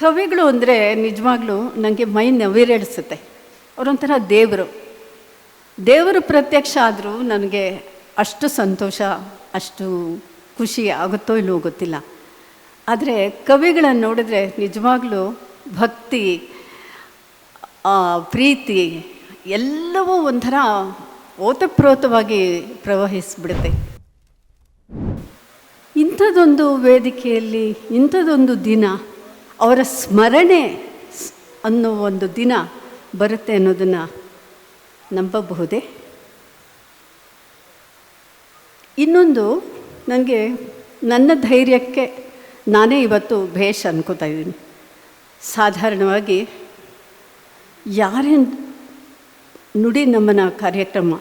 ಕವಿಗಳು ಅಂದರೆ ನಿಜವಾಗ್ಲೂ ನನಗೆ ಮೈ ನವಿರೇಳಿಸುತ್ತೆ. ಅವರೊಂಥರ ದೇವರು. ದೇವರು ಪ್ರತ್ಯಕ್ಷ ಆದರೂ ನನಗೆ ಅಷ್ಟು ಸಂತೋಷ, ಅಷ್ಟು ಖುಷಿ ಆಗುತ್ತೋ ಇಲ್ಲವೋ ಗೊತ್ತಿಲ್ಲ. ಆದರೆ ಕವಿಗಳನ್ನು ನೋಡಿದ್ರೆ ನಿಜವಾಗ್ಲೂ ಭಕ್ತಿ ಪ್ರೀತಿ ಎಲ್ಲವೂ ಒಂಥರ ಓತಪ್ರೋತವಾಗಿ ಪ್ರವಹಿಸಿಬಿಡುತ್ತೆ. ಇಂಥದ್ದೊಂದು ವೇದಿಕೆಯಲ್ಲಿ, ಇಂಥದ್ದೊಂದು ದಿನ ಅವರ ಸ್ಮರಣೆ ಅನ್ನೋ ಒಂದು ದಿನ ಬರುತ್ತೆ ಅನ್ನೋದನ್ನು ನಂಬಬಹುದೇ? ಇನ್ನೊಂದು ನನಗೆ ನನ್ನ ಧೈರ್ಯಕ್ಕೆ ನಾನೇ ಇವತ್ತು ಭೇಷ ಅನ್ಕೋತಾ ಇದ್ದೀನಿ. ಸಾಧಾರಣವಾಗಿ ಯಾರೇ ನುಡಿ ನಮನ ಕಾರ್ಯಕ್ರಮ,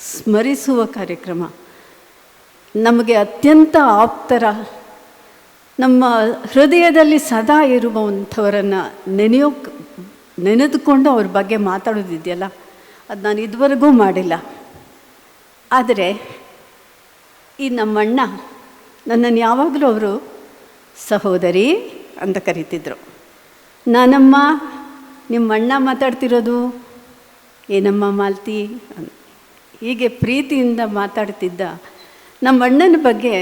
ಸ್ಮರಿಸುವ ಕಾರ್ಯಕ್ರಮ, ನಮಗೆ ಅತ್ಯಂತ ಆಪ್ತರ ನಮ್ಮ ಹೃದಯದಲ್ಲಿ ಸದಾ ಇರುವಂಥವರನ್ನು ನೆನೆಯೋಕ್ ನೆನೆದುಕೊಂಡು ಅವ್ರ ಬಗ್ಗೆ ಮಾತಾಡೋದಿದೆಯಲ್ಲ, ಅದು ನಾನು ಇದುವರೆಗೂ ಮಾಡಿಲ್ಲ. ಆದರೆ ಈ ನಮ್ಮಣ್ಣ ನನ್ನನ್ನು ಯಾವಾಗಲೂ ಅವರು ಸಹೋದರಿ ಅಂತ ಕರೀತಿದ್ರು. ನಾನಮ್ಮ ನಿಮ್ಮ ಅಣ್ಣ ಮಾತಾಡ್ತಿರೋದು? ಏನಮ್ಮ ಮಾಲ್ತಿ? ಹೀಗೆ ಪ್ರೀತಿಯಿಂದ ಮಾತಾಡ್ತಿದ್ದ ನಮ್ಮ ಅಣ್ಣನ ಬಗ್ಗೆ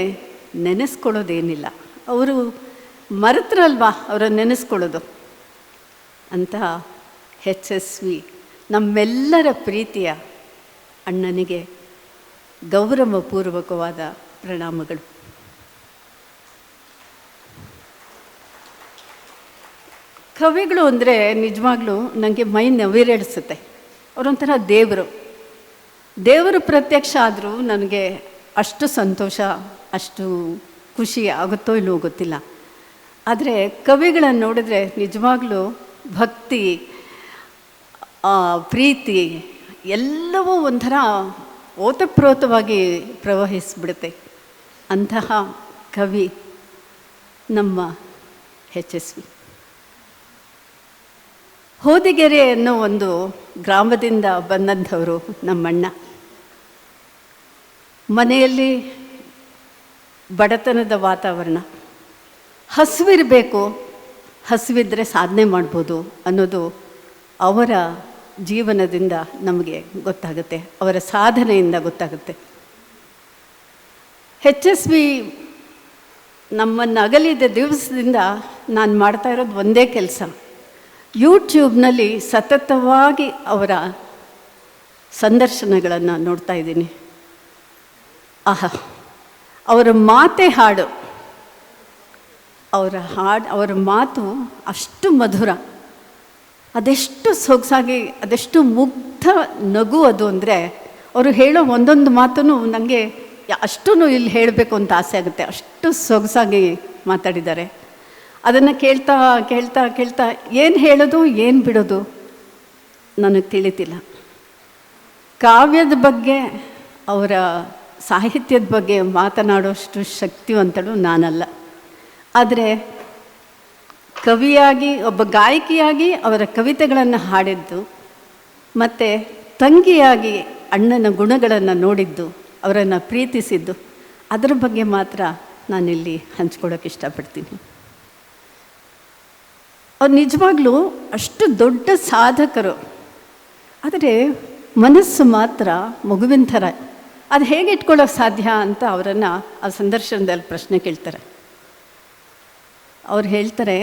ನೆನೆಸ್ಕೊಳ್ಳೋದೇನಿಲ್ಲ. ಅವರು ಮರೆತ್ರಲ್ವಾ ಅವರನ್ನು ನೆನೆಸ್ಕೊಳ್ಳೋದು? ಅಂತಹ ವಿ ನಮ್ಮೆಲ್ಲರ ಪ್ರೀತಿಯ ಅಣ್ಣನಿಗೆ ಗೌರವಪೂರ್ವಕವಾದ ಪ್ರಣಾಮಗಳು. ಕವಿಗಳು ಅಂದರೆ ನಿಜವಾಗ್ಲೂ ನನಗೆ ಮೈ ನವಿರೇಳಿಸುತ್ತೆ ಅವರೊಂಥರ ದೇವರು. ದೇವರು ಪ್ರತ್ಯಕ್ಷ ಆದರೂ ನನಗೆ ಅಷ್ಟು ಸಂತೋಷ, ಅಷ್ಟು ಖುಷಿ ಆಗುತ್ತೋ ಇಲ್ಲವೋ ಗೊತ್ತಿಲ್ಲ. ಆದರೆ ಕವಿಗಳನ್ನು ನೋಡಿದ್ರೆ ನಿಜವಾಗ್ಲೂ ಭಕ್ತಿ ಪ್ರೀತಿ ಎಲ್ಲವೂ ಒಂಥರ ಓತಪ್ರೋತವಾಗಿ ಪ್ರವಹಿಸಿಬಿಡುತ್ತೆ. ಅಂತಹ ಕವಿ ನಮ್ಮ ಎಚ್ ಎಸ್ ವಿ ಹೋದಿಗೆರೆ ಅನ್ನೋ ಒಂದು ಗ್ರಾಮದಿಂದ ಬಂದಂಥವರು ನಮ್ಮಣ್ಣ. ಮನೆಯಲ್ಲಿ ಬಡತನದ ವಾತಾವರಣ. ಹಸುವಿರಬೇಕು, ಹಸಿವಿದ್ರೆ ಸಾಧನೆ ಮಾಡ್ಬೋದು ಅನ್ನೋದು ಅವರ ಜೀವನದಿಂದ ನಮಗೆ ಗೊತ್ತಾಗುತ್ತೆ, ಅವರ ಸಾಧನೆಯಿಂದ ಗೊತ್ತಾಗುತ್ತೆ. ಹೆಚ್ ಎಸ್ ವಿ ನಮ್ಮನ್ನು ಅಗಲಿದ ದಿವಸದಿಂದ ನಾನು ಮಾಡ್ತಾ ಇರೋದು ಒಂದೇ ಕೆಲಸ. ಯೂಟ್ಯೂಬ್ನಲ್ಲಿ ಸತತವಾಗಿ ಅವರ ಸಂದರ್ಶನಗಳನ್ನು ನೋಡ್ತಾ ಇದ್ದೀನಿ. ಆಹಾ. ಅವರ ಮಾತೆ ಹಾಡು. ಅವರ ಹಾಡು, ಅವರ ಮಾತು ಅಷ್ಟು ಮಧುರ. ಅದೆಷ್ಟು ಸೊಗಸಾಗಿ, ಅದೆಷ್ಟು ಮುಗ್ಧ ನಗು ಅದು ಅಂದರೆ, ಅವರು ಹೇಳೋ ಒಂದೊಂದು ಮಾತನ್ನು ನನಗೆ ಅಷ್ಟೂ ಇಲ್ಲಿ ಹೇಳಬೇಕು ಅಂತ ಆಸೆ ಆಗುತ್ತೆ. ಅಷ್ಟು ಸೊಗಸಾಗಿ ಮಾತಾಡಿದ್ದಾರೆ. ಅದನ್ನು ಕೇಳ್ತಾ ಕೇಳ್ತಾ ಕೇಳ್ತಾ ಏನು ಹೇಳೋದು, ಏನು ಬಿಡೋದು ನನಗೆ ತಿಳಿತಿಲ್ಲ. ಕಾವ್ಯದ ಬಗ್ಗೆ ಅವರ ಸಾಹಿತ್ಯದ ಬಗ್ಗೆ ಮಾತನಾಡೋಷ್ಟು ಶಕ್ತಿವಂತಳು ನಾನಲ್ಲ. ಆದರೆ ಕವಿಯಾಗಿ, ಒಬ್ಬ ಗಾಯಕಿಯಾಗಿ ಅವರ ಕವಿತೆಗಳನ್ನು ಹಾಡಿದ್ದು, ಮತ್ತು ತಂಗಿಯಾಗಿ ಅಣ್ಣನ ಗುಣಗಳನ್ನು ನೋಡಿದ್ದು, ಅವರನ್ನು ಪ್ರೀತಿಸಿದ್ದು, ಅದರ ಬಗ್ಗೆ ಮಾತ್ರ ನಾನಿಲ್ಲಿ ಹಂಚ್ಕೊಳ್ಳೋಕೆ ಇಷ್ಟಪಡ್ತೀನಿ. ಅವ್ರು ನಿಜವಾಗ್ಲೂ ಅಷ್ಟು ದೊಡ್ಡ ಸಾಧಕರು. ಆದರೆ ಮನಸ್ಸು ಮಾತ್ರ ಮಗುವಿನ ಥರ ಅದು ಹೇಗೆ ಇಟ್ಕೊಳ್ಳೋಕೆ ಸಾಧ್ಯ ಅಂತ ಅವರನ್ನು ಆ ಸಂದರ್ಶನದಲ್ಲಿ ಪ್ರಶ್ನೆ ಕೇಳ್ತಾರೆ. ಅವ್ರು ಹೇಳ್ತಾರೆ,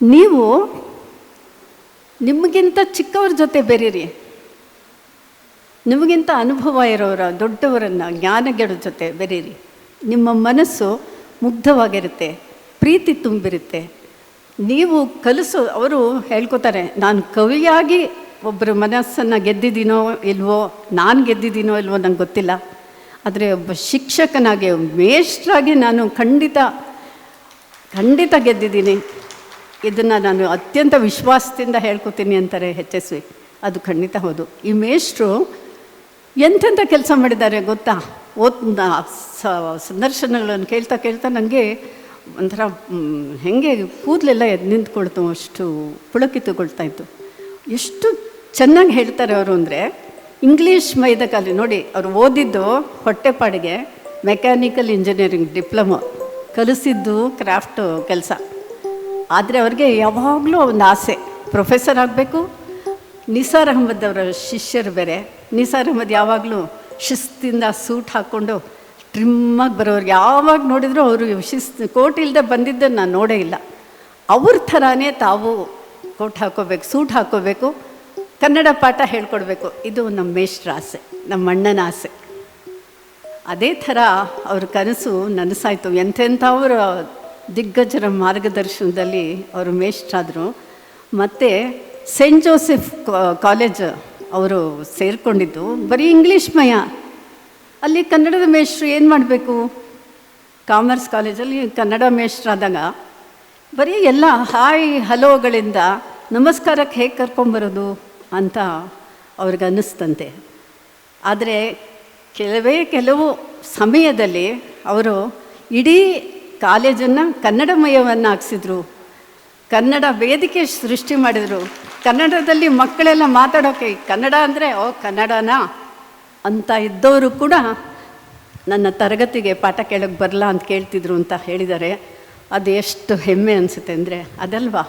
ನೀವು ನಿಮಗಿಂತ ಚಿಕ್ಕವ್ರ ಜೊತೆ ಬೆರೀರಿ. ನಿಮಗಿಂತ ಅನುಭವ ಇರೋರ, ದೊಡ್ಡವರನ್ನು ಜ್ಞಾನಗಳ ಜೊತೆ ಬೆರೀರಿ. ನಿಮ್ಮ ಮನಸ್ಸು ಮುಗ್ಧವಾಗಿರುತ್ತೆ, ಪ್ರೀತಿ ತುಂಬಿರುತ್ತೆ. ನೀವು ಕಲಿಸೋ, ಅವರು ಹೇಳ್ಕೊತಾರೆ, ನಾನು ಕವಿಯಾಗಿ ಒಬ್ಬರ ಮನಸ್ಸನ್ನು ಗೆದ್ದಿದ್ದೀನೋ ಇಲ್ವೋ, ನಾನು ಗೆದ್ದಿದ್ದೀನೋ ಇಲ್ವೋ ನಂಗೆ ಗೊತ್ತಿಲ್ಲ. ಆದರೆ ಒಬ್ಬ ಶಿಕ್ಷಕನಾಗಿ ಮೇಷ್ಟ್ರಾಗಿ ನಾನು ಖಂಡಿತ ಖಂಡಿತ ಗೆದ್ದಿದ್ದೀನಿ. ಇದನ್ನು ನಾನು ಅತ್ಯಂತ ವಿಶ್ವಾಸದಿಂದ ಹೇಳ್ಕೊತೀನಿ ಅಂತಾರೆ ಹೆಚ್ ಎಸ್ ವಿ. ಅದು ಖಂಡಿತ ಹೌದು. ಈ ಮೇಷ್ಟ್ರು ಎಂಥೆಂಥ ಕೆಲಸ ಮಾಡಿದ್ದಾರೆ ಗೊತ್ತಾ? ಓದ್ ಸಂದರ್ಶನಗಳನ್ನು ಕೇಳ್ತಾ ಕೇಳ್ತಾ ನನಗೆ ಒಂಥರ ಹೆಂಗೆ ಕೂದಲೆಲ್ಲ ಎದ್ದು ನಿಂತ್ಕೊಳ್ತು, ಅಷ್ಟು ಪುಳಕಿತುಕೊಳ್ತಾ ಇತ್ತು. ಎಷ್ಟು ಚೆನ್ನಾಗಿ ಹೇಳ್ತಾರೆ ಅವರು ಅಂದರೆ ಇಂಗ್ಲೀಷ್ ಮೈದಕಲ್ಲಿ, ನೋಡಿ, ಅವರು ಓದಿದ್ದು ಹೊಟ್ಟೆಪಾಡಿಗೆ ಮೆಕ್ಯಾನಿಕಲ್ ಇಂಜಿನಿಯರಿಂಗ್ ಡಿಪ್ಲೊಮೊ ಕಲಿಸಿದ್ದು ಕ್ರಾಫ್ಟ್ ಕೆಲಸ. ಆದರೆ ಅವ್ರಿಗೆ ಯಾವಾಗಲೂ ಒಂದು ಆಸೆ ಪ್ರೊಫೆಸರ್ ಆಗಬೇಕು, ನಿಸಾರ್ ಅಹಮದ್ ಅವರ ಶಿಷ್ಯರು ಬೇರೆ. ನಿಸಾರ್ ಅಹಮದ್ ಯಾವಾಗಲೂ ಶಿಸ್ತಿಂದ ಸೂಟ್ ಹಾಕ್ಕೊಂಡು ಟ್ರಿಮ್ಮಾಗಿ ಬರೋರು ಯಾವಾಗ ನೋಡಿದ್ರು ಅವರು ಶಿಸ್ತು, ಕೋಟ್ ಇಲ್ಲದೆ ಬಂದಿದ್ದನ್ನು ನಾನು ನೋಡೇ ಇಲ್ಲ. ಅವ್ರ ಥರನೇ ತಾವು ಕೋಟ್ ಹಾಕೋಬೇಕು, ಸೂಟ್ ಹಾಕೋಬೇಕು. ಕನ್ನಡ ಪಾಠ ಹೇಳ್ಕೊಡ್ಬೇಕು. ಇದು ನಮ್ಮ ಮೇಷ್ಟ್ರ ಆಸೆ, ನಮ್ಮ ಅಣ್ಣನ ಆಸೆ. ಅದೇ ಥರ ಅವ್ರ ಕನಸು ನನಸಾಯಿತು. ಎಂಥೆಂಥವ್ರ ದಿಗ್ಗಜರ ಮಾರ್ಗದರ್ಶನದಲ್ಲಿ ಅವರು ಮೇಷ್ಟ್ರಾದರು. ಮತ್ತು ಸೆಂಟ್ ಜೋಸೆಫ್ ಕಾಲೇಜ್ ಅವರು ಸೇರಿಕೊಂಡಿದ್ದು. ಬರೀ ಇಂಗ್ಲೀಷ್ ಮಯ. ಅಲ್ಲಿ ಕನ್ನಡದ ಮೇಷ್ಟ್ರು ಏನು ಮಾಡಬೇಕು? ಕಾಮರ್ಸ್ ಕಾಲೇಜಲ್ಲಿ ಕನ್ನಡ ಮೇಷ್ಟ್ರಾದಾಗ ಬರೀ ಎಲ್ಲ ಹಾಯ್ ಹಲೋಗಳಿಂದ ನಮಸ್ಕಾರಕ್ಕೆ ಹೇಗೆ ಕರ್ಕೊಂಬರೋದು? ಅಂತ ಅವ್ರಿಗನ್ನಿಸ್ತಂತೆ ಆದರೆ ಕೆಲವೇ ಕೆಲವು ಸಮಯದಲ್ಲಿ ಅವರು ಇಡೀ ಕಾಲೇಜನ್ನು ಕನ್ನಡಮಯವನ್ನು ಹಾಕ್ಸಿದ್ರು. ಕನ್ನಡ ವೇದಿಕೆ ಸೃಷ್ಟಿ ಮಾಡಿದರು. ಕನ್ನಡದಲ್ಲಿ ಮಕ್ಕಳೆಲ್ಲ ಮಾತಾಡೋಕೆ ಕನ್ನಡ ಅಂದರೆ, ಓ, ಕನ್ನಡನಾ ಅಂತ ಇದ್ದವರು ಕೂಡ ನನ್ನ ತರಗತಿಗೆ ಪಾಠ ಕೇಳೋಕ್ಕೆ ಬರಲ್ಲ ಅಂತ ಕೇಳ್ತಿದ್ರು ಅಂತ ಹೇಳಿದ್ದಾರೆ ಅದು ಎಷ್ಟು ಹೆಮ್ಮೆ ಅನಿಸುತ್ತೆ ಅಂದರೆ, ಅದಲ್ವಾ?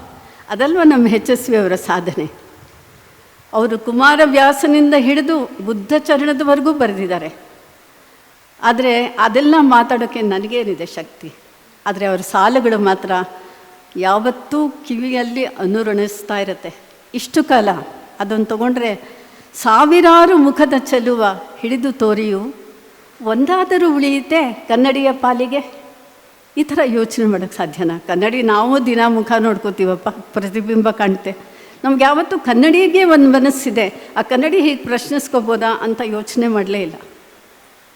ಅದಲ್ವಾ ನಮ್ಮ ಹೆಚ್ ಎಸ್ ವಿ ಅವರ ಸಾಧನೆ? ಅವರು ಕುಮಾರವ್ಯಾಸನಿಂದ ಹಿಡಿದು ಬುದ್ಧ ಚರಣದವರೆಗೂ ಬರೆದಿದ್ದಾರೆ. ಆದರೆ ಅದೆಲ್ಲ ಮಾತಾಡೋಕ್ಕೆ ನನಗೇನಿದೆ ಶಕ್ತಿ. ಆದರೆ ಅವರ ಸಾಲುಗಳು ಮಾತ್ರ ಯಾವತ್ತೂ ಕಿವಿಯಲ್ಲಿ ಅನುರಣಿಸ್ತಾ ಇರುತ್ತೆ. ಇಷ್ಟು ಕಾಲ ಅದನ್ನು ತಗೊಂಡ್ರೆ ಸಾವಿರಾರು ಮುಖದ ಚೆಲುವ ಹಿಡಿದು ತೋರಿಯು ಒಂದಾದರೂ ಉಳಿಯುತ್ತೆ ಕನ್ನಡಿಯ ಪಾಲಿಗೆ. ಈ ಥರ ಯೋಚನೆ ಮಾಡೋಕ್ಕೆ ಸಾಧ್ಯನಾ? ಕನ್ನಡಿ ನಾವು ದಿನ ಮುಖ ನೋಡ್ಕೋತೀವಪ್ಪ, ಪ್ರತಿಬಿಂಬ ಕಾಣುತ್ತೆ ನಮ್ಗೆ ಯಾವತ್ತೂ ಕನ್ನಡಿಗೆ ಒಂದು ಮನಸ್ಸಿದೆ. ಆ ಕನ್ನಡಿ ಹೀಗೆ ಪ್ರಶ್ನಿಸ್ಕೋಬೋದಾ ಅಂತ ಯೋಚನೆ ಮಾಡಲೇ ಇಲ್ಲ.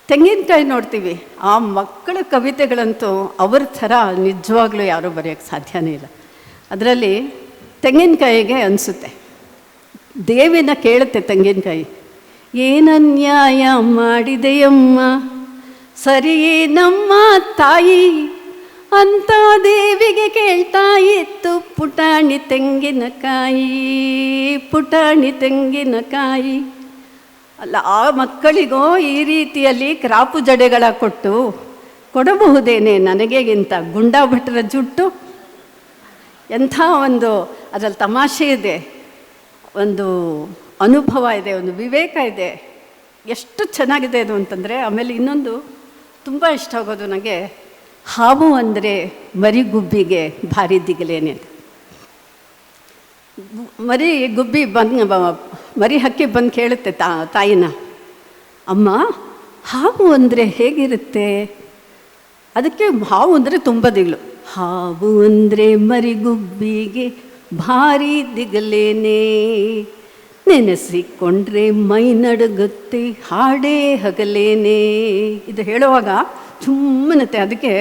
ತೆಂಗಿನಕಾಯಿ ನೋಡ್ತೀವಿ. ಆ ಮಕ್ಕಳ ಕವಿತೆಗಳಂತೂ ಅವ್ರ ಥರ ನಿಜವಾಗ್ಲೂ ಯಾರೂ ಬರೆಯೋಕ್ಕೆ ಸಾಧ್ಯನೇ ಇಲ್ಲ. ಅದರಲ್ಲಿ ತೆಂಗಿನಕಾಯಿಗೆ ಅನಿಸುತ್ತೆ. ದೇವಿನ ಕೇಳುತ್ತೆ ತೆಂಗಿನಕಾಯಿ ಏನನ್ಯಾಯ ಮಾಡಿದೆಯಮ್ಮ? ಸರಿಯೇ ನಮ್ಮ ತಾಯಿ ಅಂತ ದೇವಿಗೆ ಕೇಳ್ತಾ ಇತ್ತು, ಪುಟಾಣಿ ತೆಂಗಿನಕಾಯಿ ಪುಟಾಣಿ ತೆಂಗಿನಕಾಯಿ. ಅಲ್ಲ, ಆ ಮಕ್ಕಳಿಗೋ ಈ ರೀತಿಯಲ್ಲಿ ಕ್ರಾಪು ಜಡೆಗಳ ಕೊಟ್ಟು ಕೊಡಬಹುದೇನೆ ನನಗೆಗಿಂತ ಗುಂಡಾ ಭಟ್ರ ಜುಟ್ಟು? ಎಂಥ ಒಂದು ಅದರಲ್ಲಿ ತಮಾಷೆ ಇದೆ, ಒಂದು ಅನುಭವ ಇದೆ, ಒಂದು ವಿವೇಕ ಇದೆ. ಎಷ್ಟು ಚೆನ್ನಾಗಿದೆ ಅದು ಅಂತಂದರೆ ಆಮೇಲೆ ಇನ್ನೊಂದು ತುಂಬ ಇಷ್ಟ ಆಗೋದು ನನಗೆ. ಹಾವು ಅಂದರೆ ಮರಿಗುಬ್ಬಿಗೆ ಭಾರಿ ದಿಗಲೇನೆ. ಮರಿ ಗುಬ್ಬಿ ಬಂದು, ಮರಿ ಹಕ್ಕಿ ಬಂದು ಕೇಳುತ್ತೆ ತಾ, ತಾಯಿನ. ಅಮ್ಮ, ಹಾವು ಅಂದರೆ ಹೇಗಿರುತ್ತೆ? ಅದಕ್ಕೆ ಹಾವು ಅಂದರೆ ತುಂಬ ದಿಗ್ಲು. ಹಾವು ಅಂದರೆ ಮರಿಗುಬ್ಬಿಗೆ ಭಾರಿ ದಿಗಲೇನೆ. ನೆನೆಸಿಕೊಂಡ್ರೆ ಮೈ ನಡುಗುತ್ತೆ ಹಾಡೇ ಹಗಲೇನೆ. ಇದು ಹೇಳುವಾಗ ಸುಮ್ಮನತ್ತೆ. ಅದಕ್ಕೆ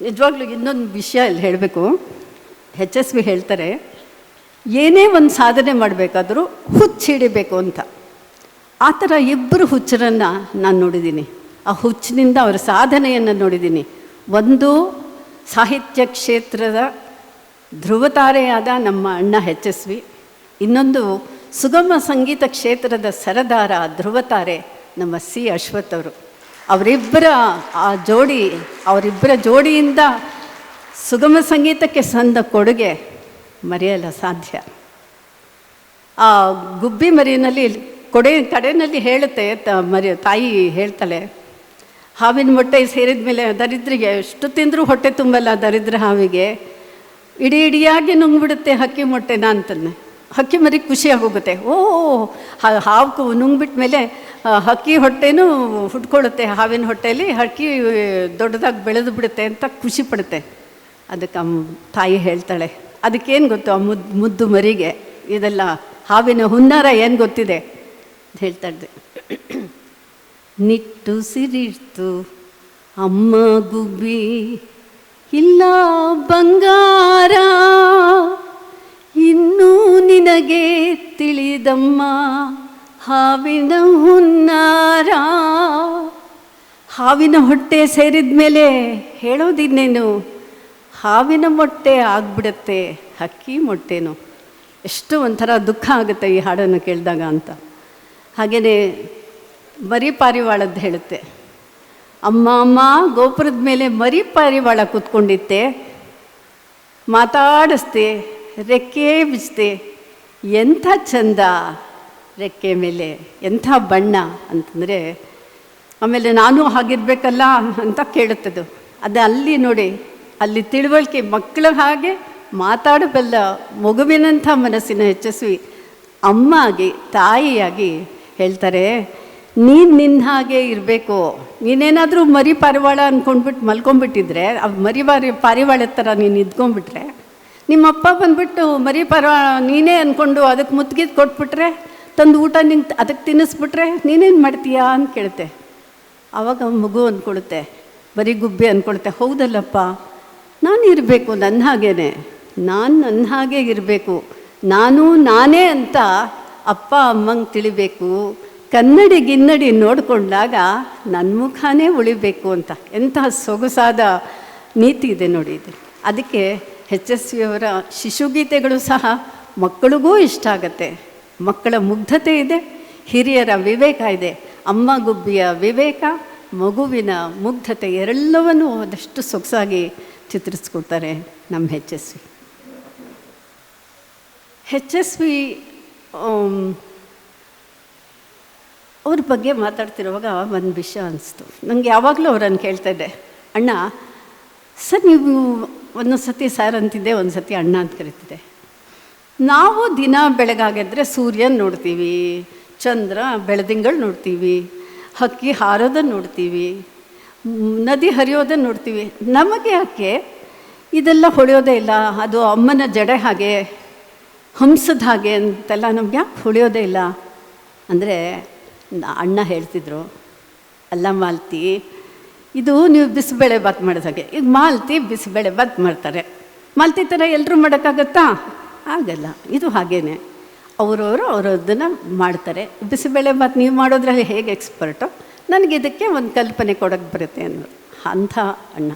ನಿಜವಾಗ್ಲೂ ಇನ್ನೊಂದು ವಿಷಯ ಇಲ್ಲಿ ಹೇಳಬೇಕು. ಎಚ್ ಎಸ್ ವಿ ಹೇಳ್ತಾರೆ, ಏನೇ ಒಂದು ಸಾಧನೆ ಮಾಡಬೇಕಾದರೂ ಹುಚ್ಚಿಡಿಬೇಕು ಅಂತ. ಆ ಥರ ಇಬ್ಬರು ಹುಚ್ಚರನ್ನು ನಾನು ನೋಡಿದ್ದೀನಿ. ಆ ಹುಚ್ಚಿನಿಂದ ಅವರ ಸಾಧನೆಯನ್ನು ನೋಡಿದ್ದೀನಿ. ಒಂದು ಸಾಹಿತ್ಯ ಕ್ಷೇತ್ರದ ಧ್ರುವತಾರೆಯಾದ ನಮ್ಮ ಅಣ್ಣ ಎಚ್ ಎಸ್ ವಿ ಇನ್ನೊಂದು ಸುಗಮ ಸಂಗೀತ ಕ್ಷೇತ್ರದ ಸರದಾರ ಧ್ರುವತಾರೆ ನಮ್ಮ ಸಿ ಅಶ್ವಥ್ ಅವರು. ಅವರಿಬ್ಬರ, ಆ ಜೋಡಿ, ಅವರಿಬ್ಬರ ಜೋಡಿಯಿಂದ ಸುಗಮ ಸಂಗೀತಕ್ಕೆ ಸಂದ ಕೊಡುಗೆ ಮರೆಯಲ್ಲ ಸಾಧ್ಯ. ಆ ಗುಬ್ಬಿ ಮರಿಯಲ್ಲಿ ಕೊಡೆ, ಕಡೆಯಲ್ಲಿ ಹೇಳುತ್ತೆ, ತ, ಮರಿ, ತಾಯಿ ಹೇಳ್ತಾಳೆ, ಹಾವಿನ ಮೊಟ್ಟೆ ಸೇರಿದ ಮೇಲೆ ದರಿದ್ರಿಗೆ, ಎಷ್ಟು ತಿಂದರೂ ಹೊಟ್ಟೆ ತುಂಬಲ್ಲ ದರಿದ್ರ ಹಾವಿಗೆ, ಇಡೀ ಇಡಿಯಾಗಿ ನುಂಗ್ಬಿಡುತ್ತೆ ಹಕ್ಕಿ ಮೊಟ್ಟೆನ ಅಂತಂದೆ ಹಕ್ಕಿ ಮರಿ ಖುಷಿಯಾಗೋಗುತ್ತೆ ಓ ಹಾವು ನುಂಗ್ಬಿಟ್ಟ ಮೇಲೆ ಹಕ್ಕಿ ಹೊಟ್ಟೆನೂ ಹುಟ್ಕೊಳ್ಳುತ್ತೆ, ಹಾವಿನ ಹೊಟ್ಟೆಯಲ್ಲಿ ಹಕ್ಕಿ ದೊಡ್ಡದಾಗಿ ಬೆಳೆದು ಬಿಡುತ್ತೆ ಅಂತ ಖುಷಿ ಪಡುತ್ತೆ. ಅದಕ್ಕೆ ಅಮ್ಮ ತಾಯಿ ಹೇಳ್ತಾಳೆ, ಅದಕ್ಕೇನು ಗೊತ್ತು ಆ ಮುದ್ದು ಮುದ್ದು ಮರಿಗೆ? ಇದೆಲ್ಲ ಹಾವಿನ ಹುನ್ನಾರ ಏನು ಗೊತ್ತಿದೆ? ಅಂತ ಹೇಳ್ತಾ ಇದ್ದೆ. ನಿಟ್ಟು ಸಿರಿಡ್ತು ಅಮ್ಮ ಗುಬ್ಬಿ, ಇಲ್ಲ ಬಂಗಾರ, ಇನ್ನೂ ನಿನಗೆ ತಿಳಿದಮ್ಮ. ಹಾವಿನ ಹುನ್ನಾರ. ಹಾವಿನ ಹೊಟ್ಟೆ ಸೇರಿದ ಮೇಲೆ ಹೇಳೋದಿನ್ನೇನು? ಹಾವಿನ ಮೊಟ್ಟೆ ಆಗ್ಬಿಡುತ್ತೆ ಹಕ್ಕಿ ಮೊಟ್ಟೆನು. ಎಷ್ಟು ಒಂಥರ ದುಃಖ ಆಗುತ್ತೆ ಈ ಹಾಡನ್ನು ಕೇಳಿದಾಗ ಅಂತ. ಹಾಗೆಯೇ ಮರಿ ಪಾರಿವಾಳದ್ದು ಹೇಳುತ್ತೆ. ಅಮ್ಮ ಅಮ್ಮ, ಗೋಪುರದ ಮೇಲೆ ಮರಿ ಪಾರಿವಾಳ ಕೂತ್ಕೊಂಡಿತ್ತೆ. ಮಾತಾಡಿಸ್ತೆ, ರೆಕ್ಕೆ ಬಿಸ್ತೆ ಎಂಥ ಚಂದ. ರೆಕ್ಕೆ ಮೇಲೆ ಎಂಥ ಬಣ್ಣ ಅಂತಂದರೆ, ಆಮೇಲೆ ನಾನು ಹಾಗಿರ್ಬೇಕಲ್ಲ ಅಂತ ಕೇಳುತ್ತದು. ಅದು ಅಲ್ಲಿ ನೋಡಿ, ಅಲ್ಲಿ ತಿಳುವಳಿಕೆ ಮಕ್ಕಳ ಹಾಗೆ ಮಾತಾಡಬಲ್ಲ ಮಗುವಿನಂಥ ಮನಸ್ಸಿನ ಯಶಸ್ವಿ ಅಮ್ಮ ಆಗಿ ತಾಯಿಯಾಗಿ ಹೇಳ್ತಾರೆ, ನೀನು ನಿನ್ನ ಹಾಗೆ ಇರಬೇಕು. ನೀನೇನಾದರೂ ಮರಿ ಪಾರಿವಾಳ ಅಂದ್ಕೊಂಡ್ಬಿಟ್ಟು ಮಲ್ಕೊಂಡ್ಬಿಟ್ಟಿದ್ರೆ ಮರಿ ಬಾರಿ ಪಾರಿವಾಳ ಥರ ನೀನು ಇದ್ಕೊಂಡ್ಬಿಟ್ರೆ ನಿಮ್ಮಪ್ಪ ಬಂದ್ಬಿಟ್ಟು ಮರಿ ಪಾರಿವಾಳ ನೀನೇ ಅಂದ್ಕೊಂಡು ಅದಕ್ಕೆ ಮುತ್ತಿಗೆ ಕೊಟ್ಬಿಟ್ರೆ ತಂದು ಊಟ ನಿಂಗೆ ಅದಕ್ಕೆ ತಿನ್ನಿಸ್ಬಿಟ್ರೆ ನೀನೇನು ಮಾಡ್ತೀಯಾ ಅಂತ ಕೇಳುತ್ತೆ. ಆವಾಗ ಮಗು ಅಂದ್ಕೊಳುತ್ತೆ ಬರೀ ಗುಬ್ಬಿ ಅಂದ್ಕೊಳುತ್ತೆ ಹೌದಲ್ಲಪ್ಪ, ನಾನು ಇರಬೇಕು ನನ್ನ ಹಾಗೇನೆ, ನಾನು ನನ್ನ ಹಾಗೆ ಇರಬೇಕು, ನಾನು ನಾನೇ ಅಂತ ಅಪ್ಪ ಅಮ್ಮಂಗೆ ತಿಳಿಬೇಕು, ಕನ್ನಡಿ ಗಿನ್ನಡಿ ನೋಡಿಕೊಂಡಾಗ ನನ್ನ ಮುಖಾನೇ ಉಳಿಬೇಕು ಅಂತ. ಎಂತಹ ಸೊಗಸಾದ ನೀತಿ ಇದೆ ನೋಡಿ ಇದು. ಅದಕ್ಕೆ ಎಚ್ ಎಸ್ ವಿಯವರ ಶಿಶುಗೀತೆಗಳು ಸಹ ಮಕ್ಕಳಿಗೂ ಇಷ್ಟ ಆಗತ್ತೆ. ಮಕ್ಕಳ ಮುಗ್ಧತೆ ಇದೆ, ಹಿರಿಯರ ವಿವೇಕ ಇದೆ, ಅಮ್ಮ ಗುಬ್ಬಿಯ ವಿವೇಕ, ಮಗುವಿನ ಮುಗ್ಧತೆ ಎಲ್ಲವನ್ನೂ ಆದಷ್ಟು ಸೊಗಸಾಗಿ ಚಿತ್ರಿಸ್ಕೊಡ್ತಾರೆ ನಮ್ಮ H S V. H S V ಅವ್ರ ಬಗ್ಗೆ ಮಾತಾಡ್ತಿರುವಾಗ ಒಂದು ವಿಷಯ ಅನಿಸ್ತು. ನನಗೆ ಯಾವಾಗಲೂ ಅವರನ್ನು ಕೇಳ್ತಾ ಇದ್ದೆ, ಅಣ್ಣ, ಸರ್, ನೀವು ಒಂದೊಂದು ಸತಿ ಸರ್ ಅಂತಿದ್ದೆ ಒಂದು ಸತಿ ಅಣ್ಣ ಅಂತ ಕರಿತಿದ್ದೆ. ನಾವು ದಿನ ಬೆಳಗಾಗಿದ್ರೆ ಸೂರ್ಯನ ನೋಡ್ತೀವಿ, ಚಂದ್ರ ಬೆಳದಿಂಗಳು ನೋಡ್ತೀವಿ, ಹಕ್ಕಿ ಹಾರೋದನ್ನು ನೋಡ್ತೀವಿ, ನದಿ ಹರಿಯೋದನ್ನು ನೋಡ್ತೀವಿ. ನಮಗೆ ಯಾಕೆ ಇದೆಲ್ಲ ಹೊಳೆಯೋದೇ ಇಲ್ಲ? ಅದು ಅಮ್ಮನ ಜಡೆ ಹಾಗೆ, ಹಂಸದ ಹಾಗೆ ಅಂತೆಲ್ಲ ನಮ್ಗೆ ಯಾಕೆ ಹೊಳೆಯೋದೇ ಇಲ್ಲ? ಅಂದರೆ ಅಣ್ಣ ಹೇಳ್ತಿದ್ರು, ಅಲ್ಲ ಮಾಲ್ತಿ, ಇದು ನೀವು ಬಿಸಿಬೇಳೆ ಬಾತ್ ಮಾಡಿದ ಹಾಗೆ. ಈಗ ಮಾಲ್ತಿ ಬಿಸಿಬೇಳೆ ಬಾತ್ ಮಾಡ್ತಾರೆ. ಮಾಲ್ತಿ ಥರ ಎಲ್ಲರೂ ಮಾಡೋಕ್ಕಾಗತ್ತಾ? ಆಗಲ್ಲ ಇದು ಹಾಗೇ ಅವರವರು ಅವರದನ್ನು ಮಾಡ್ತಾರೆ. ಬಿಸಿಬೇಳೆ ಮತ್ತು ನೀವು ಮಾಡೋದ್ರಲ್ಲಿ ಹೇಗೆ ಎಕ್ಸ್ಪರ್ಟು, ನನಗೆ ಇದಕ್ಕೆ ಒಂದು ಕಲ್ಪನೆ ಕೊಡೋಕ್ಕೆ ಬರುತ್ತೆ ಅನ್ನೋದು. ಅಂಥ ಅಣ್ಣ.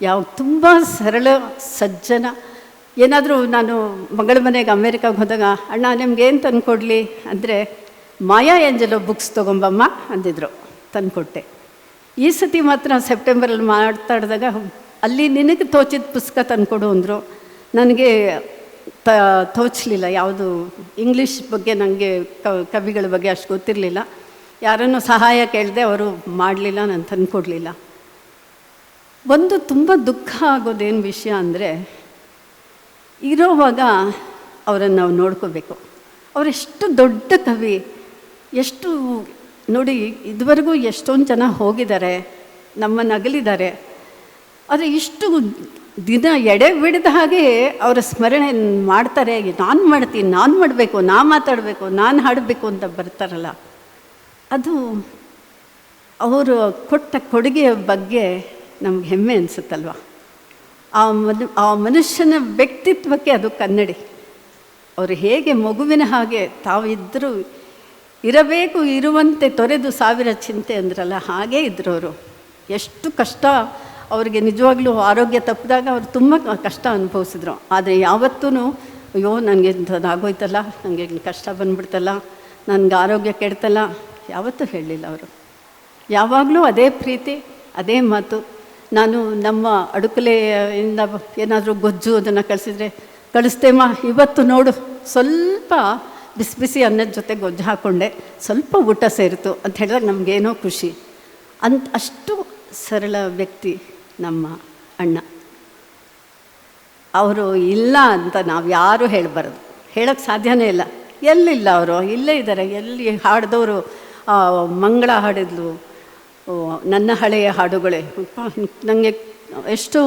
ಯಾವ ತುಂಬ ಸರಳ, ಸಜ್ಜನ. ಏನಾದರೂ ನಾನು ಮಗಳ ಮನೆಗೆ ಅಮೇರಿಕಾಗೆ ಹೋದಾಗ, ಅಣ್ಣ, ನಿಮ್ಗೆ ಏನು ತಂದುಕೊಡ್ಲಿ ಅಂದರೆ, ಮಾಯಾ ಏಂಜಲೋ ಬುಕ್ಸ್ ತೊಗೊಂಬಮ್ಮ, ಅಂದಿದ್ರು. ತಂದುಕೊಟ್ಟೆ ಈ ಸತಿ ಮಾತ್ರ ಸೆಪ್ಟೆಂಬರಲ್ಲಿ ಮಾತಾಡಿದಾಗ, ಅಲ್ಲಿ ನಿನಗೆ ತೋಚಿದ ಪುಸ್ತಕ ತಂದುಕೊಡು ಅಂದರು. ನನಗೆ ತ, ತೋಚಲಿಲ್ಲ. ಯಾವುದು ಇಂಗ್ಲೀಷ್ ಬಗ್ಗೆ ನನಗೆ ಕವಿಗಳ ಬಗ್ಗೆ ಅಷ್ಟು ಗೊತ್ತಿರಲಿಲ್ಲ. ಯಾರನ್ನು ಸಹಾಯ ಕೇಳಿದೆ ಅವರು ಮಾಡಲಿಲ್ಲ ನಾನು ತಂದ್ಕೊಡಲಿಲ್ಲ ಒಂದು ತುಂಬ ದುಃಖ ಆಗೋದೇನು ವಿಷಯ ಅಂದರೆ, ಇರೋವಾಗ ಅವರನ್ನು ನಾವು ನೋಡ್ಕೋಬೇಕು. ಅವರೆಷ್ಟು ದೊಡ್ಡ ಕವಿ, ಎಷ್ಟು ನೋಡಿ ಇದುವರೆಗೂ ಎಷ್ಟೊಂದು ಜನ ಹೋಗಿದ್ದಾರೆ ನಮ್ಮನ್ನು ಅಗಲಿದ್ದಾರೆ ಆದರೆ ಇಷ್ಟು ದಿನ ಎಡೆ ಬಿಡಿದ ಹಾಗೆ ಅವರ ಸ್ಮರಣೆ ಮಾಡ್ತಾರೆ. ನಾನು ಮಾಡ್ತೀನಿ, ನಾನು ಮಾಡಬೇಕು ನಾ ಮಾತಾಡಬೇಕು, ನಾನು ಹಾಡಬೇಕು ಅಂತ ಬರ್ತಾರಲ್ಲ. ಅದು ಅವರು ಕೊಟ್ಟ ಕೊಡುಗೆಯ ಬಗ್ಗೆ ನಮ್ಗೆ ಹೆಮ್ಮೆ ಅನಿಸುತ್ತಲ್ವ? ಆ ಮನು, ಆ ಮನುಷ್ಯನ ವ್ಯಕ್ತಿತ್ವಕ್ಕೆ ಅದು ಕನ್ನಡಿ. ಅವರು ಹೇಗೆ ಮಗುವಿನ ಹಾಗೆ ತಾವಿದ್ದರೂ ಇರಬೇಕು, ಇರುವಂತೆ ತೊರೆದು ಸಾವಿರ ಚಿಂತೆ ಅಂದ್ರಲ್ಲ, ಹಾಗೇ ಇದ್ರು ಅವರು. ಎಷ್ಟು ಕಷ್ಟ ಅವರಿಗೆ ನಿಜವಾಗ್ಲೂ ಆರೋಗ್ಯ ತಪ್ಪಿದಾಗ ಅವರು ತುಂಬ ಕಷ್ಟ ಅನುಭವಿಸಿದ್ರು. ಆದರೆ ಯಾವತ್ತೂ ಅಯ್ಯೋ, ನನಗೆ ಆಗೋಯ್ತಲ್ಲ ನನಗೆ ಕಷ್ಟ ಬಂದ್ಬಿಡ್ತಲ್ಲ, ನನಗೆ ಆರೋಗ್ಯ ಕೆಡ್ತಲ್ಲ, ಯಾವತ್ತೂ ಹೇಳಲಿಲ್ಲ ಅವರು. ಯಾವಾಗಲೂ ಅದೇ ಪ್ರೀತಿ, ಅದೇ ಮಾತು. ನಾನು ನಮ್ಮ ಅಡುಕಲೆಯಿಂದ ಏನಾದರೂ ಗೊಜ್ಜು ಅದನ್ನು ಕಳಿಸಿದರೆ, ಕಳಿಸ್ತೇಮ್ಮ, ಇವತ್ತು ನೋಡು, ಸ್ವಲ್ಪ ಬಿಸಿ ಬಿಸಿ ಅನ್ನದ ಜೊತೆ ಗೊಜ್ಜು ಹಾಕ್ಕೊಂಡೆ ಸ್ವಲ್ಪ ಊಟ ಸೇರಿತು ಅಂತ ಹೇಳಿದಾಗ ನಮಗೇನೋ ಖುಷಿ. ಅಂತ ಅಷ್ಟು ಸರಳ ವ್ಯಕ್ತಿ. ನಮ್ಮ ಅಣ್ಣ. ಅವರು ಇಲ್ಲ ಅಂತ ನಾವು ಯಾರೂ ಹೇಳಬಾರ್ದು. ಹೇಳೋಕ್ಕೆ ಸಾಧ್ಯನೇ ಇಲ್ಲ. ಎಲ್ಲಿಲ್ಲ ಅವರು? ಇಲ್ಲೇ ಇದ್ದಾರೆ ಎಲ್ಲಿ ಹಾಡಿದವರು ಮಂಗಳ ಹಾಡಿದ್ಲು ನನ್ನ ಹಳೆಯ ಹಾಡುಗಳೇ. ನನಗೆ ಎಷ್ಟು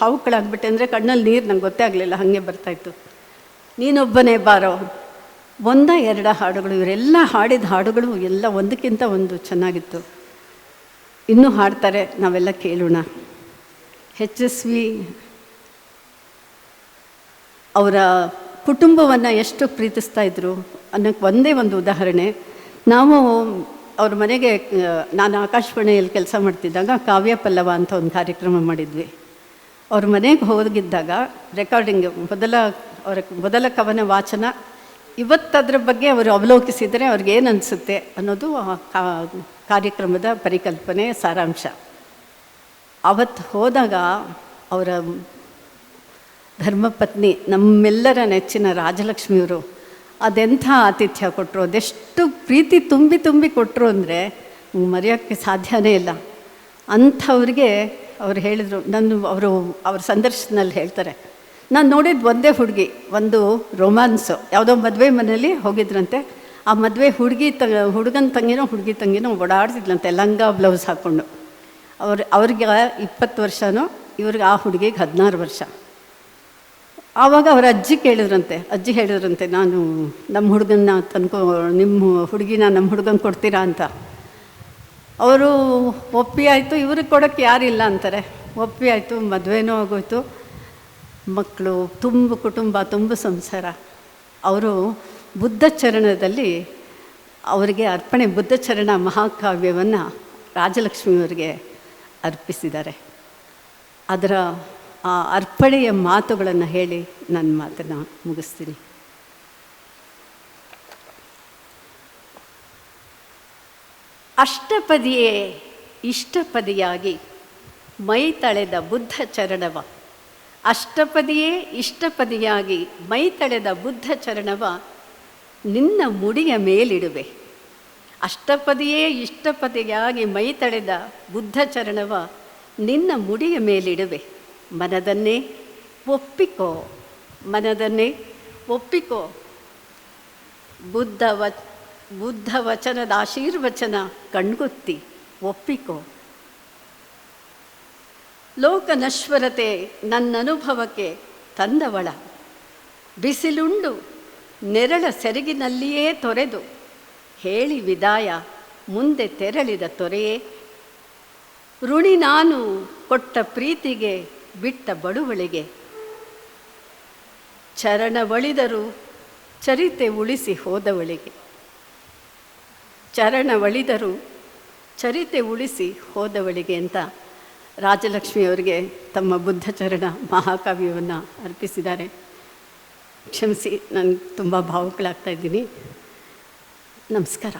ಭಾವುಕಳಾಗ್ಬಿಟ್ಟೆ ಅಂದರೆ ಕಣ್ಣಲ್ಲಿ ನೀರು ನಂಗೆ ಗೊತ್ತೇ ಆಗಲಿಲ್ಲ, ಹಾಗೆ ಬರ್ತಾಯಿತ್ತು ನೀನೊಬ್ಬನೇ ಬಾರೋ. ಒಂದ ಎರಡ ಹಾಡುಗಳು, ಇವರೆಲ್ಲ ಹಾಡಿದ ಹಾಡುಗಳು ಎಲ್ಲ ಒಂದಕ್ಕಿಂತ ಒಂದು ಚೆನ್ನಾಗಿತ್ತು. ಇನ್ನೂ ಹಾಡ್ತಾರೆ, ನಾವೆಲ್ಲ ಕೇಳೋಣ. ಹೆಚ್ ಎಸ್ ವಿ ಅವರ ಕುಟುಂಬವನ್ನು ಎಷ್ಟು ಪ್ರೀತಿಸ್ತಾ ಇದ್ರು ಅನ್ನೋಕ್ಕೆ ಒಂದೇ ಒಂದು ಉದಾಹರಣೆ. ನಾವು ಅವ್ರ ಮನೆಗೆ ನಾನು ಆಕಾಶವಾಣಿಯಲ್ಲಿ ಕೆಲಸ ಮಾಡ್ತಿದ್ದಾಗ ಕಾವ್ಯ ಪಲ್ಲವ ಅಂತ ಒಂದು ಕಾರ್ಯಕ್ರಮ ಮಾಡಿದ್ವಿ. ಅವ್ರ ಮನೆಗೆ ಹೋಗಿದ್ದಾಗ ರೆಕಾರ್ಡಿಂಗ್ ಮೊದಲ, ಅವರ ಮೊದಲ ಕವನ ವಾಚನ ಇವತ್ತದ್ರ ಬಗ್ಗೆ ಅವರು ಅವಲೋಕಿಸಿದರೆ ಅವ್ರಿಗೆ ಏನು ಅನಿಸುತ್ತೆ ಅನ್ನೋದು ಕಾರ್ಯಕ್ರಮದ ಪರಿಕಲ್ಪನೆ, ಸಾರಾಂಶ. ಅವತ್ತು ಹೋದಾಗ ಅವರ ಧರ್ಮಪತ್ನಿ ನಮ್ಮೆಲ್ಲರ ನೆಚ್ಚಿನ ರಾಜಲಕ್ಷ್ಮಿಯವರು ಅದೆಂಥ ಆತಿಥ್ಯ ಕೊಟ್ಟರು ಅದೆಷ್ಟು ಪ್ರೀತಿ ತುಂಬಿ ತುಂಬಿ ಕೊಟ್ಟರು ಅಂದರೆ ಮರೆಯೋಕ್ಕೆ ಸಾಧ್ಯನೇ ಇಲ್ಲ. ಅಂಥವ್ರಿಗೆ ಅವ್ರು ಹೇಳಿದರು, ನಾನು ಅವರು ಅವ್ರ ಸಂದರ್ಶನದಲ್ಲಿ ಹೇಳ್ತಾರೆ, ನಾನು ನೋಡಿದ್ದು ಒಂದೇ ಹುಡುಗಿ, ಒಂದು ರೊಮ್ಯಾನ್ಸು ಯಾವುದೋ ಮದುವೆ ಮನೇಲಿ ಹೋಗಿದ್ರಂತೆ, ಆ ಮದುವೆ ಹುಡುಗಿ ತ, ಹುಡುಗನ ತಂಗಿನೋ ಹುಡುಗಿ ತಂಗಿನೋ ಓಡಾಡ್ತಿದ್ಲಂತೆ, ಲಂಗ ಬ್ಲೌಸ್ ಹಾಕ್ಕೊಂಡು ಅವ್ರು, ಅವ್ರಿಗೆ ಇಪ್ಪತ್ತು ವರ್ಷನೋ, ಇವ್ರಿಗೆ ಆ ಹುಡುಗಿಗೆ ಹದಿನಾರು ವರ್ಷ. ಆವಾಗ ಅವ್ರ ಅಜ್ಜಿ ಕೇಳಿದ್ರಂತೆ, ಅಜ್ಜಿ ಹೇಳಿದ್ರಂತೆ, ನಾನು ನಮ್ಮ ಹುಡುಗನ್ನ ತನ್ಕೊ ನಿಮ್ಮ ಹುಡುಗಿನ ನಮ್ಮ ಹುಡುಗನ ಕೊಡ್ತೀರಾ ಅಂತ. ಅವರು, ಒಪ್ಪಿ ಆಯಿತು, ಇವ್ರಿಗೆ ಕೊಡೋಕ್ಕೆ ಯಾರಿಲ್ಲ ಅಂತಾರೆ. ಒಪ್ಪಿ ಆಯಿತು, ಮದುವೆನೂ ಆಗೋಯ್ತು. ಮಕ್ಕಳು ತುಂಬ ಕುಟುಂಬ, ತುಂಬ ಸಂಸಾರ. ಅವರು ಬುದ್ಧ ಚರಣದಲ್ಲಿ ಅವರಿಗೆ ಅರ್ಪಣೆ ಬುದ್ಧ ಚರಣ ಮಹಾಕಾವ್ಯವನ್ನು ರಾಜಲಕ್ಷ್ಮಿಯವರಿಗೆ ಅರ್ಪಿಸಿದ್ದಾರೆ ಅದರ ಆ ಅರ್ಪಣೆಯ ಮಾತುಗಳನ್ನು ಹೇಳಿ ನನ್ನ ಮಾತನ್ನು ಮುಗಿಸ್ತೀನಿ. ಅಷ್ಟಪದಿಯೇ ಇಷ್ಟಪದಿಯಾಗಿ ಮೈ ತಳೆದ ಬುದ್ಧ ಚರಣವ. ಅಷ್ಟಪದಿಯೇ ಇಷ್ಟಪದಿಯಾಗಿ ಮೈ ತಳೆದ ಬುದ್ಧ ಚರಣವ ನಿನ್ನ ಮುಡಿಯ ಮೇಲಿಡುವೆ. ಅಷ್ಟಪದಿಯೇ ಇಷ್ಟಪದಿಯಾಗಿ ಮೈ ತಳೆದ ಬುದ್ಧ ಚರಣವ ನಿನ್ನ ಮುಡಿಯ ಮೇಲಿಡುವೆ. ಮನದನ್ನೇ ಒಪ್ಪಿಕೋ ಮನದನ್ನೇ ಒಪ್ಪಿಕೋ. ಬುದ್ಧ ವ ಬುದ್ಧ ವಚನದ ಆಶೀರ್ವಚನ ಕಣ್ಗುತ್ತಿ ಒಪ್ಪಿಕೋ. ಲೋಕನಶ್ವರತೆ ನನ್ನನುಭವಕ್ಕೆ ತಂದವಳ. ಬಿಸಿಲುಂಡು ನೆರಳ ಸೆರಗಿನಲ್ಲಿಯೇ ತೊರೆದು ಹೇಳಿ ವಿದಾಯ, ಮುಂದೆ ತೆರಳಿದ ತೊರೆಯೇ, ಋಣಿ ನಾನು ಕೊಟ್ಟ ಪ್ರೀತಿಗೆ ಬಿಟ್ಟ ಬಳುವಳಿಗೆ. ಚರಣವಳಿದರು ಚರಿತೆ ಉಳಿಸಿ ಹೋದವಳಿಗೆ. ಚರಣವಳಿದರು ಚರಿತೆ ಉಳಿಸಿ ಹೋದವಳಿಗೆ ಅಂತ ರಾಜಲಕ್ಷ್ಮಿಯವರಿಗೆ ತಮ್ಮ ಬುದ್ಧ ಚರಣ ಮಹಾಕಾವ್ಯವನ್ನು ಅರ್ಪಿಸಿದ್ದಾರೆ. ಕ್ಷಮಿಸಿ, ನಾನು ತುಂಬ ಭಾವುಕಳಾಗ್ತಾ ಇದ್ದೀನಿ. ನಮಸ್ಕಾರ.